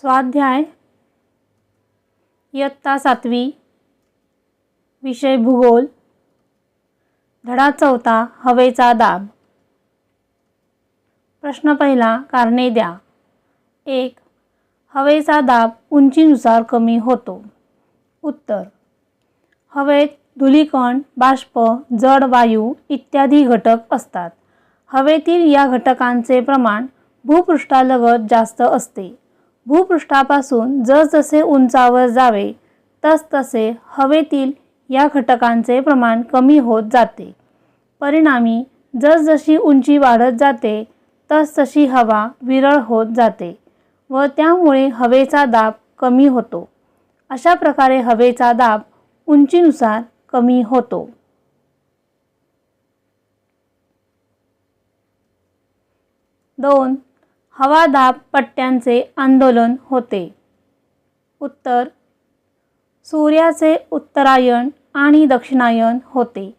स्वाध्याय इयत्ता सातवी विषय भूगोल धडा चौथा हवेचा दाब. प्रश्न पहिला कारणे द्या. एक हवेचा दाब उंचीनुसार कमी होतो. उत्तर हवेत धुलीकण बाष्प जड वायू इत्यादी घटक असतात. हवेतील या घटकांचे प्रमाण भूपृष्ठालगत जास्त असते. भूपृष्ठापासून जसजसे उंचावर जावे तसतसे हवेतील या घटकांचे प्रमाण कमी होत जाते. परिणामी जसजशी उंची वाढत जाते तसतशी हवा विरळ होत जाते व त्यामुळे हवेचा दाब कमी होतो. अशा प्रकारे हवेचा दाब उंचीनुसार कमी होतो. दोन हवादाब पट्ट्यांचे आंदोलन होते. उत्तर सूर्याचे उत्तरायण आणि दक्षिणायन होते.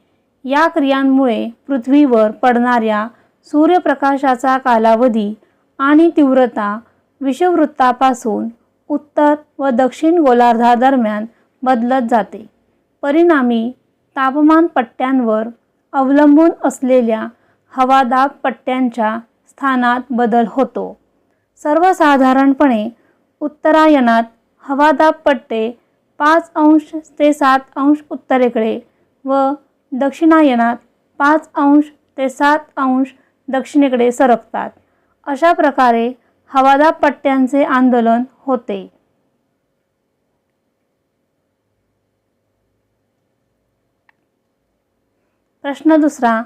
या क्रियांमुळे पृथ्वीवर पडणाऱ्या सूर्यप्रकाशाचा कालावधी आणि तीव्रता विषुववृत्तापासून उत्तर व दक्षिण गोलार्धादरम्यान बदलत जाते. परिणामी तापमान पट्ट्यांवर अवलंबून असलेल्या हवादाब पट्ट्यांच्या स्थानात बदल होतो. सर्वसाधारणपणे उत्तरायणात हवादाब पट्टे पाच अंश ते सात अंश उत्तरेकडे व दक्षिणायनात पाच अंश ते सात अंश दक्षिणेकडे सरकतात. अशा प्रकारे हवादाब पट्ट्यांचे आंदोलन होते. प्रश्न दुसरा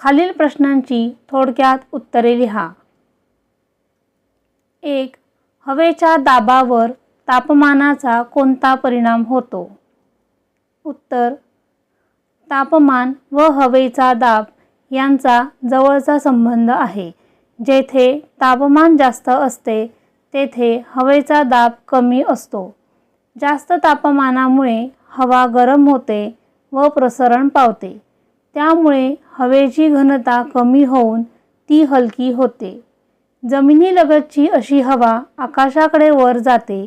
खालील प्रश्नांची थोडक्यात उत्तरे लिहा. एक हवेच्या दाबावर तापमानाचा कोणता परिणाम होतो? उत्तर तापमान व हवेचा दाब यांचा जवळचा संबंध आहे. जेथे तापमान जास्त असते तेथे हवेचा दाब कमी असतो. जास्त तापमानामुळे हवा गरम होते व प्रसरण पावते. त्यामुळे हवेची घनता कमी होऊन ती हलकी होते. जमिनीलगतची अशी हवा आकाशाकडे वर जाते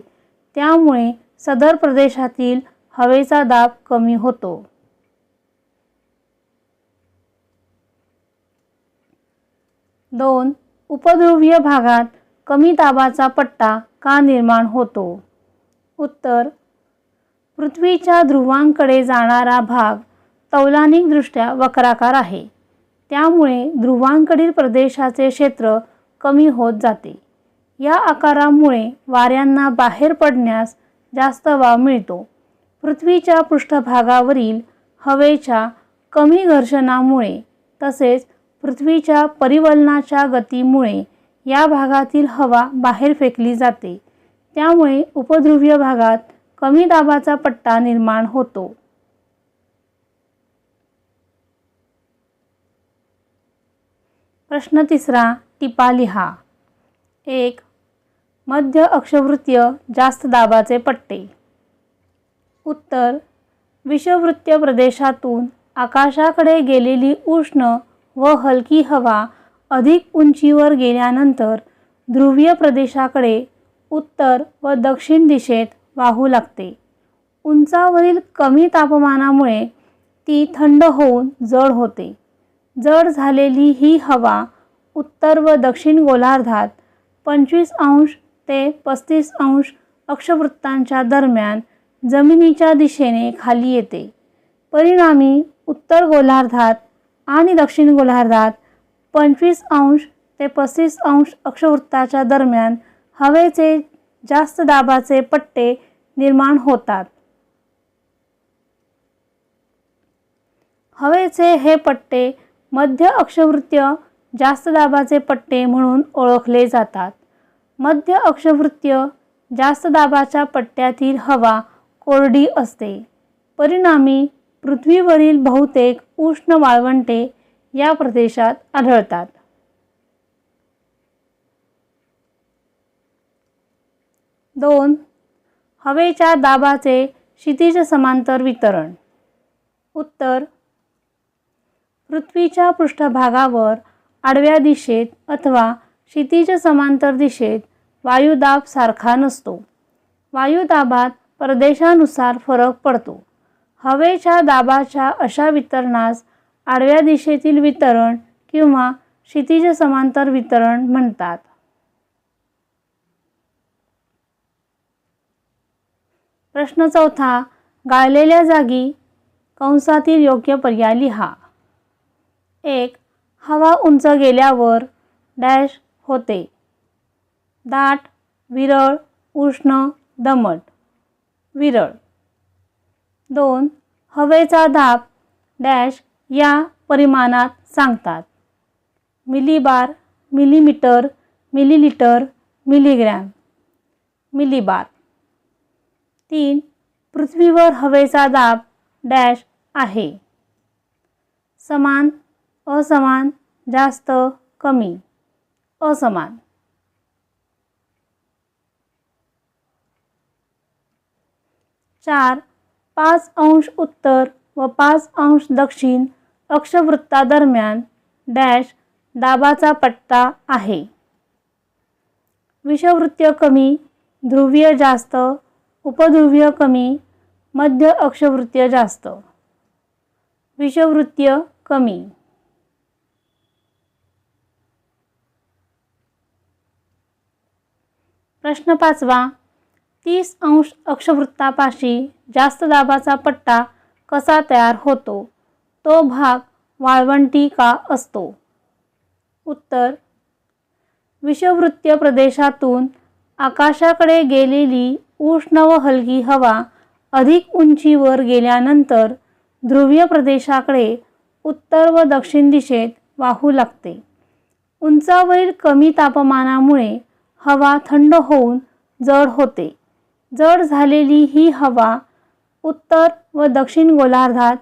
त्यामुळे सदर प्रदेशातील हवेचा दाब कमी होतो. दोन. उपध्रुवीय भागात कमी दाबाचा पट्टा का निर्माण होतो? उत्तर. पृथ्वीच्या ध्रुवांकडे जाणारा भाग तौलानिकदृष्ट्या वक्राकार आहे. त्यामुळे ध्रुवांकडील प्रदेशाचे क्षेत्र कमी होत जाते. या आकारामुळे वाऱ्यांना बाहेर पडण्यास जास्त वाव मिळतो. पृथ्वीच्या पृष्ठभागावरील हवेच्या कमी घर्षणामुळे तसेच पृथ्वीच्या परिवलनाच्या गतीमुळे या भागातील हवा बाहेर फेकली जाते. त्यामुळे उपध्रुवीय भागात कमी दाबाचा पट्टा निर्माण होतो. प्रश्न तिसरा टिपा लिहा. एक मध्य अक्षवृत्तीय जास्त दाबाचे पट्टे. उत्तर विषवृत्तीय प्रदेशातून आकाशाकडे गेलेली उष्ण व हलकी हवा अधिक उंचीवर गेल्यानंतर ध्रुवीय प्रदेशाकडे उत्तर व दक्षिण दिशेत वाहू लागते. उंचावरील कमी तापमानामुळे ती थंड होऊन जड होते. जड झालेली ही हवा उत्तर व दक्षिण गोलार्धात पंचवीस अंश ते पस्तीस अंश अक्षवृत्तांच्या दरम्यान जमिनीच्या दिशेने खाली येते. परिणामी उत्तर गोलार्धात आणि दक्षिण गोलार्धात पंचवीस अंश ते पस्तीस अंश अक्षवृत्ताच्या दरम्यान हवेचे जास्त दाबाचे पट्टे निर्माण होतात. हवेचे हे पट्टे मध्य अक्षवृत्य जास्त दाबाचे पट्टे म्हणून ओळखले जातात. मध्य अक्षवृत्य जास्त दाबाच्या पट्ट्यातील हवा कोरडी असते. परिणामी पृथ्वीवरील बहुतेक उष्ण वाळवंटे या प्रदेशात आढळतात. दोन. हवेच्या दाबाचे क्षितिज समांतर वितरण. उत्तर. पृथ्वीच्या पृष्ठभागावर आडव्या दिशेत अथवा क्षितिज समांतर दिशेत वायुदाब सारखा नसतो. वायुदाबात प्रदेशानुसार फरक पडतो. हवेच्या दाबाच्या अशा वितरणास आडव्या दिशेतील वितरण किंवा क्षितिज समांतर वितरण म्हणतात. प्रश्न चौथा गाळलेल्या जागी कंसातील योग्य पर्याय लिहा. एक हवा उंच गेल्यावर डॅश होते. दाट विरळ उष्ण दमट. विरळ. दोन हवेचा दाब डॅश या परिमाणात सांगतात. Millibar millimetre millilitre milligram. Millibar. तीन पृथ्वीवर हवेचा दाब डॅश आहे. समान असमान जास्त कमी. असमान. चार पाच अंश उत्तर व पाच अंश दक्षिण अक्षवृत्तादरम्यान डॅश दाबाचा पट्टा आहे. विषवृत्तीय कमी ध्रुवीय जास्त उपध्रुवीय कमी मध्य अक्षवृत्तीय जास्त. विषवृत्तीय कमी. प्रश्न पाचवा तीस अंश अक्षवृत्तापाशी जास्त दाबाचा पट्टा कसा तयार होतो? तो भाग वाळवंटी का असतो. उत्तर विषवृत्तीय प्रदेशातून आकाशाकडे गेलेली उष्ण व हलकी हवा अधिक उंचीवर गेल्यानंतर ध्रुवीय प्रदेशाकडे उत्तर व दक्षिण दिशेत वाहू लागते. उंचावरील कमी तापमानामुळे हवा थंड होऊन जड होते. जड झालेली ही हवा उत्तर व दक्षिण गोलार्धात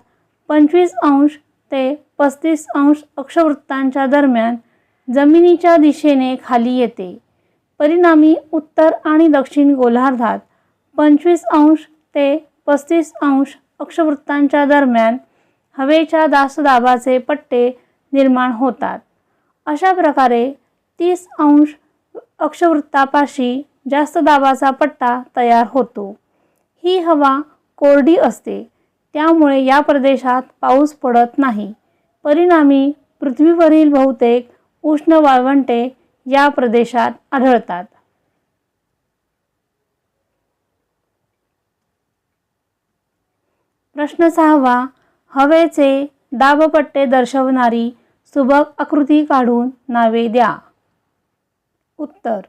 पंचवीस अंश ते पस्तीस अंश अक्षवृत्तांच्या दरम्यान जमिनीच्या दिशेने खाली येते. परिणामी उत्तर आणि दक्षिण गोलार्धात पंचवीस अंश ते पस्तीस अंश अक्षवृत्तांच्या दरम्यान हवेच्या दासदाबाचे पट्टे निर्माण होतात. अशा प्रकारे तीस अंश अक्षवृत्तापाशी जास्त दाबाचा पट्टा तयार होतो. ही हवा कोरडी असते त्यामुळे या प्रदेशात पाऊस पडत नाही. परिणामी पृथ्वीवरील बहुतेक उष्ण वाळवंटे या प्रदेशात आढळतात. प्रश्न सहावा हवेचे दाबपट्टे दर्शवणारी सुबक आकृती काढून नावे द्या. उत्तर.